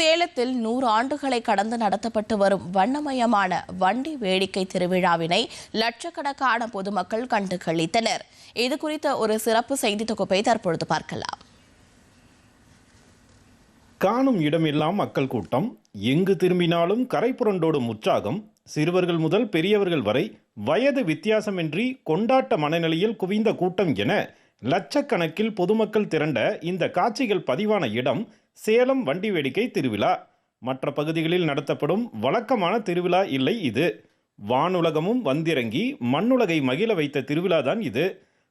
சேலத்தில் நூறு ஆண்டுகளை கடந்து நடத்தப்பட்டு வரும் வண்ணமயமான வண்டி வேடிக்கை திருவிழாவினை லட்சக்கணக்கான பொதுமக்கள் கண்டு கழித்தனர். இது குறித்த ஒரு சிறப்பு செய்தி தொகுப்பை தற்பொழுது பார்க்கலாம். காணும் இடமெல்லாம் மக்கள் கூட்டம். எங்கு திரும்பினாலும் கரை புரண்டோடும் உற்சாகம் சிறுவர்கள் முதல் பெரியவர்கள் வரை வயது வித்தியாசமின்றி கொண்டாட்ட மனநிலையில் குவிந்த கூட்டம் என லட்சக்கணக்கில் பொதுமக்கள் திரண்ட இந்த காட்சிகள் பதிவான இடம் சேலம் வண்டி வேடிக்கை திருவிழா. மற்ற பகுதிகளில் நடத்தப்படும் வழக்கமான திருவிழா இல்லை இது. வானுலகமும் வந்திறங்கி மண்ணுலகை மகிழ வைத்த திருவிழாதான் இது.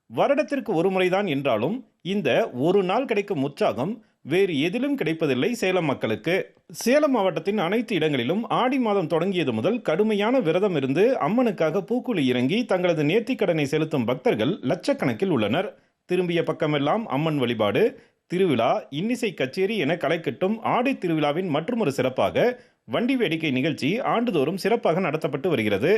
வருடத்திற்கு ஒரு முறைதான் என்றாலும் இந்த ஒரு நாள் கிடைக்கும் உற்சாகம் வேறு எதிலும் கிடைப்பதில்லை சேலம் மக்களுக்கு. சேலம் மாவட்டத்தின் அனைத்து இடங்களிலும் ஆடி மாதம் தொடங்கியது முதல் கடுமையான விரதம் இருந்து அம்மனுக்காக பூக்குழி இறங்கி தங்களது நேர்த்திக்கடனை செலுத்தும் பக்தர்கள் லட்சக்கணக்கில் உள்ளனர். திரும்பிய பக்கமெல்லாம் அம்மன் வழிபாடு திருவிழா இன்னிசை கச்சேரி என கலைக்கட்டும் ஆடை திருவிழாவின் மற்றொரு சிறப்பாக வண்டி வேடிக்கை நிகழ்ச்சி ஆண்டுதோறும் சிறப்பாக நடத்தப்பட்டு வருகிறது.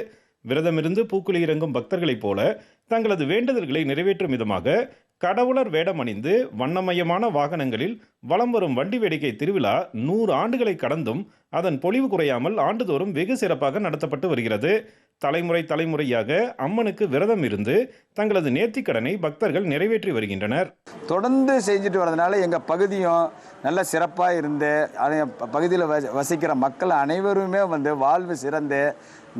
விரதமிருந்து பூக்குழி இறங்கும் பக்தர்களைப் போல தங்களது வேண்டுதல்களை நிறைவேற்றும் விதமாக கடவுளர் வேடம் அணிந்து வண்ணமயமான வாகனங்களில் வலம் வரும் வண்டி வேடிக்கை திருவிழா நூறு ஆண்டுகளை கடந்தும் அதன் பொலிவு குறையாமல் ஆண்டுதோறும் வெகு சிறப்பாக நடத்தப்பட்டு வருகிறது. தலைமுறை தலைமுறையாக அம்மனுக்கு விரதம் இருந்து தங்களது நேர்த்திக்கடனை பக்தர்கள் நிறைவேற்றி வருகின்றனர். தொடர்ந்து செஞ்சுட்டு வரதுனால எங்கள் பகுதியும் நல்ல சிறப்பாக இருந்து அதை பகுதியில் வசிக்கிற மக்கள் அனைவருமே வந்து வாழ்வு சிறந்து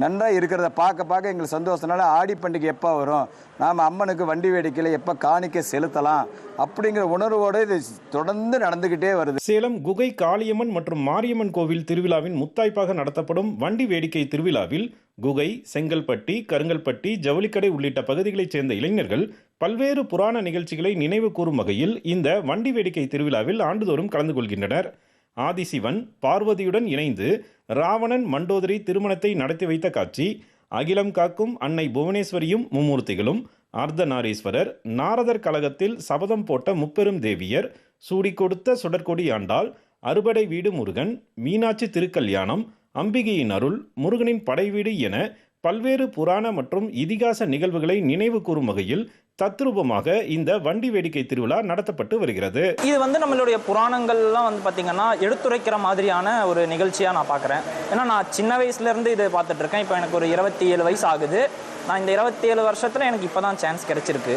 நன்றாக இருக்கிறத பார்க்க பார்க்க எங்களுக்கு சந்தோஷத்தினால ஆடி பண்டிகை எப்போ வரும்? நாம் அம்மனுக்கு வண்டி வேடிக்கையில் எப்போ காணிக்க செலுத்தலாம்? அப்படிங்கிற உணர்வோடு இது தொடர்ந்து நடந்துக்கிட்டே வருது. சேலம் குகை காளியம்மன் மற்றும் மாரியம்மன் கோவில் திருவிழாவின் முத்தாய்ப்பாக நடத்தப்படும் வண்டி வேடிக்கை திருவிழாவில் குகை செங்கல்பட்டி கருங்கல்பட்டி ஜவுளிக்கடை உள்ளிட்ட பகுதிகளைச் சேர்ந்த இளைஞர்கள் பல்வேறு புராண நிகழ்ச்சிகளை நினைவு கூறும் வகையில் இந்த வண்டி வேடிக்கை திருவிழாவில் ஆண்டுதோறும் கலந்து கொள்கின்றனர். ஆதிசிவன் பார்வதியுடன் இணைந்து ராவணன் மண்டோதரி திருமணத்தை நடத்தி வைத்த காட்சி அகிலம் காக்கும் அன்னை புவனேஸ்வரியும் மும்மூர்த்திகளும் அர்த்தநாரீஸ்வரர் நாரதர் கழகத்தில் சபதம் போட்ட முப்பெரும் தேவியர் சூடி கொடுத்த சுடற்கொடி ஆண்டாள் அறுபடை வீடு முருகன் மீனாட்சி திருக்கல்யாணம் அம்பிகையின் அருள் முருகனின் படைவீடு என பல்வேறு புராண மற்றும் இதிகாச நிகழ்வுகளை நினைவு கூறும் வகையில் தத்ரூபமாக இந்த வண்டி வேடிக்கை திருவிழா நடத்தப்பட்டு வருகிறது. இது வந்து நம்மளுடைய புராணங்கள்லாம் வந்து பார்த்திங்கன்னா எடுத்துரைக்கிற மாதிரியான ஒரு நிகழ்ச்சியாக நான் பார்க்குறேன் ஏன்னா நான் சின்ன வயசுலேருந்து இது பார்த்துட்டு இருக்கேன் இப்போ எனக்கு ஒரு இருபத்தி ஏழு வயசு ஆகுது. நான் இந்த இருபத்தி ஏழு வருஷத்தில் எனக்கு இப்போ தான் சான்ஸ் கிடைச்சிருக்கு.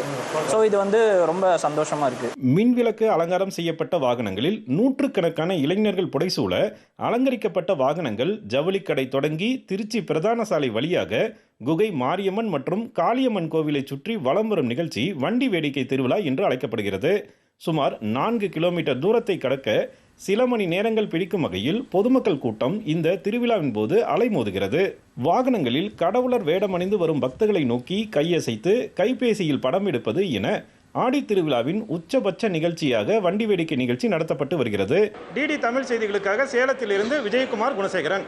ஸோ இது வந்து ரொம்ப சந்தோஷமாக இருக்குது மின்விளக்கு அலங்காரம் செய்யப்பட்ட வாகனங்களில் நூற்றுக்கணக்கான இளைஞர்கள் புடைசூழ அலங்கரிக்கப்பட்ட வாகனங்கள் ஜவுளிக்கடை தொடங்கி திருச்சி பிரதான சாலை வழியாக குகை மாரியம்மன் மற்றும் காளியம்மன் கோவிலை சுற்றி வலம் வரும் நிகழ்ச்சி வண்டி வேடிக்கை திருவிழா என்று அழைக்கப்படுகிறது. சுமார் நான்கு கிலோமீட்டர் தூரத்தை கடக்க சில மணி நேரங்கள் பிடிக்கும் வகையில் பொதுமக்கள் கூட்டம் இந்த திருவிழாவின் போது அலைமோதுகிறது. வாகனங்களில் கடவுளர் வேடமணிந்து வரும் பக்தர்களை நோக்கி கையசைத்து கைபேசியில் படம் எடுப்பது என ஆடி திருவிழாவின் உச்சபட்ச நிகழ்ச்சியாக வண்டி வேடிக்கை நிகழ்ச்சி நடத்தப்பட்டு வருகிறது. டிடி தமிழ் செய்திகளுக்காக சேலத்திலிருந்து விஜயகுமார் குணசேகரன்.